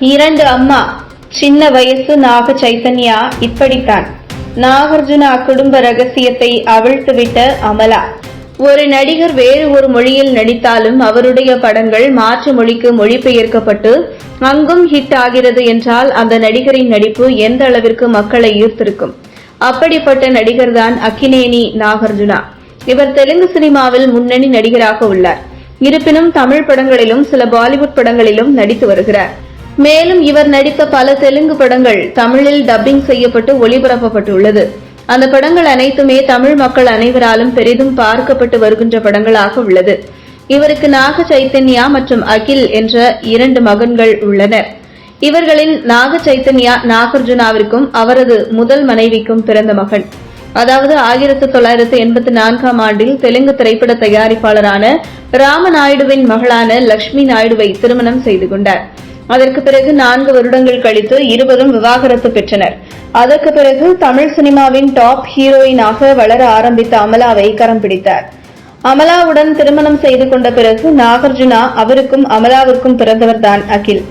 இரண்டு அம்மா சின்ன வயசு நாக சைத்தன்யா இப்படித்தான். நாகார்ஜுனா குடும்ப ரகசியத்தை அவிழ்த்துவிட்ட அமலா. ஒரு நடிகர் வேறு ஒரு மொழியில் நடித்தாலும் அவருடைய படங்கள் மாற்று மொழிக்கு மொழிபெயர்க்கப்பட்டு அங்கும் ஹிட் ஆகிறது என்றால் அந்த நடிகரின் நடிப்பு எந்த அளவிற்கு மக்களை ஈர்த்திருக்கும்? அப்படிப்பட்ட நடிகர்தான் அக்கினேனி நாகார்ஜுனா. இவர் தெலுங்கு சினிமாவில் முன்னணி நடிகராக உள்ளார். இருப்பினும் தமிழ் படங்களிலும் சில பாலிவுட் படங்களிலும் நடித்து வருகிறார். மேலும் இவர் நடித்த பல தெலுங்கு படங்கள் தமிழில் டப்பிங் செய்யப்பட்டு ஒளிபரப்பப்பட்டுள்ளது. அந்த படங்கள் அனைத்துமே தமிழ் மக்கள் அனைவராலும் பெரிதும் பார்க்கப்பட்டு வருகின்ற படங்களாக உள்ளது. இவருக்கு நாக சைத்தன்யா மற்றும் அகில் என்ற இரண்டு மகன்கள் உள்ளனர். இவர்களின் நாக சைத்தன்யா நாகார்ஜுனாவிற்கும் அவரது முதல் மனைவிக்கும் பிறந்த மகன். அதாவது ஆயிரத்து தொள்ளாயிரத்து எண்பத்தி நான்காம் ஆண்டில் தெலுங்கு திரைப்பட தயாரிப்பாளரான ராமநாயுடுவின் மகளான லட்சுமி நாயுடுவை திருமணம் செய்து கொண்டாா் அதற்கு பிறகு நான்கு வருடங்கள் கழித்து இருவரும் விவாகரத்து பெற்றனர். அதற்கு பிறகு தமிழ் சினிமாவின் டாப் ஹீரோயினாக வளர ஆரம்பித்த அமலாவை கரம் பிடித்தார். அமலாவுடன் திருமணம் செய்து கொண்ட பிறகு நாகார்ஜுனா அவருக்கும் அமலாவிற்கும் பிறந்தவர்தான் அகில்.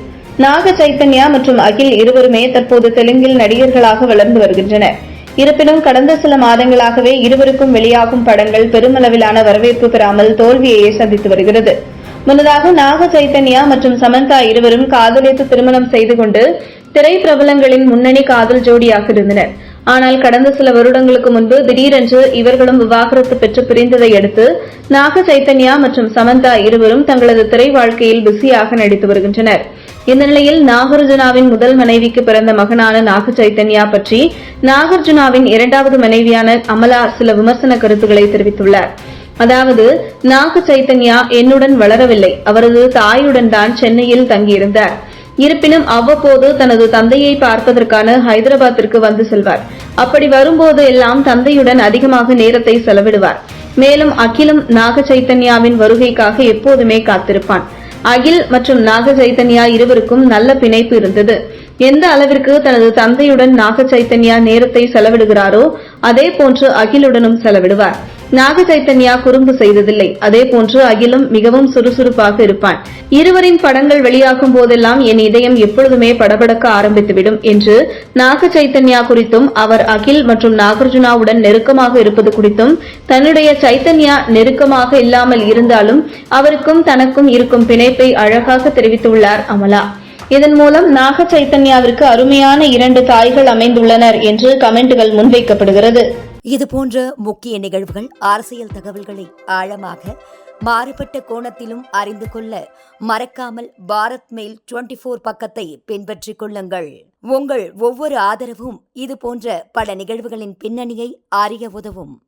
நாக சைத்தன்யா மற்றும் அகில் இருவருமே தற்போது தெலுங்கில் நடிகர்களாக வளர்ந்து வருகின்றனர். இருப்பினும் கடந்த சில மாதங்களாகவே இருவருக்கும் வெளியாகும் படங்கள் பெருமளவிலான வரவேற்பு பெறாமல் தோல்வியையே சந்தித்து வருகிறது. முன்னதாக நாக சைத்தன்யா மற்றும் சமந்தா இருவரும் காதலித்து திருமணம் செய்து கொண்டு திரைப்பிரபலங்களின் முன்னணி காதல் ஜோடியாக இருந்தனர். ஆனால் கடந்த சில வருடங்களுக்கு முன்பு திடீரென்று இவர்களும் விவாகரத்து பெற்று பிரிந்ததை அடுத்து நாக சைத்தன்யா மற்றும் சமந்தா இருவரும் தங்களது திரை வாழ்க்கையில் பிஸியாக நடித்து வருகின்றனர். இந்த நிலையில் நாகார்ஜுனாவின் முதல் மனைவிக்கு பிறந்த மகனான நாக சைத்தன்யா பற்றி நாகார்ஜுனாவின் இரண்டாவது மனைவியான அமலா சில விமர்சன கருத்துக்களை தெரிவித்துள்ளார். அதாவது நாக சைத்தன்யா என்னுடன் வளரவில்லை. அவரது தாயுடன் தான் சென்னையில் தங்கியிருந்தார். இருப்பினும் அவ்வப்போது தனது தந்தையை பார்ப்பதற்கான ஹைதராபாத்திற்கு வந்து செல்வார். அப்படி வரும்போது எல்லாம் தந்தையுடன் அதிகமாக நேரத்தை செலவிடுவார். மேலும் அகிலும் நாக சைத்தன்யாவின் வருகைக்காக எப்போதுமே காத்திருப்பான். அகில் மற்றும் நாக சைத்தன்யா இருவருக்கும் நல்ல பிணைப்பு இருந்தது. எந்த அளவிற்கு தனது தந்தையுடன் நாக சைத்தன்யா நேரத்தை செலவிடுகிறாரோ அதே போன்று அகிலுடனும் செலவிடுவார். நாக சைத்தன்யா குறும்பு செய்ததில்லை. அதே போன்று அகிலும் மிகவும் சுறுசுறுப்பாக இருப்பான். இருவரின் படங்கள் வெளியாகும் போதெல்லாம் என் இதயம் எப்பொழுதுமே படபடக்க ஆரம்பித்துவிடும் என்று நாக சைத்தன்யா குறித்தும் அவர் அகில் மற்றும் நாகார்ஜுனாவுடன் நெருக்கமாக இருப்பது குறித்தும் தன்னுடைய சைத்தன்யா நெருக்கமாக இல்லாமல் இருந்தாலும் அவருக்கும் தனக்கும் இருக்கும் பிணைப்பை அழகாக தெரிவித்துள்ளார் அமலா. இதன் மூலம் நாக சைத்தன்யாவிற்கு அருமையான இரண்டு தாய்கள் அமைந்துள்ளனர் என்று கமெண்ட்கள் முன்வைக்கப்படுகிறது. இது போன்ற முக்கிய நிகழ்வுகள் அரசியல் தகவல்களை ஆழமாக மாறுபட்ட கோணத்திலும் அறிந்து கொள்ள மறக்காமல் பாரத் மெயில் டுவெண்டி ஃபோர் பக்கத்தை பின்பற்றிக் கொள்ளுங்கள். உங்கள் ஒவ்வொரு ஆதரவும் இது போன்ற பல நிகழ்வுகளின் பின்னணியை அறிய உதவும்.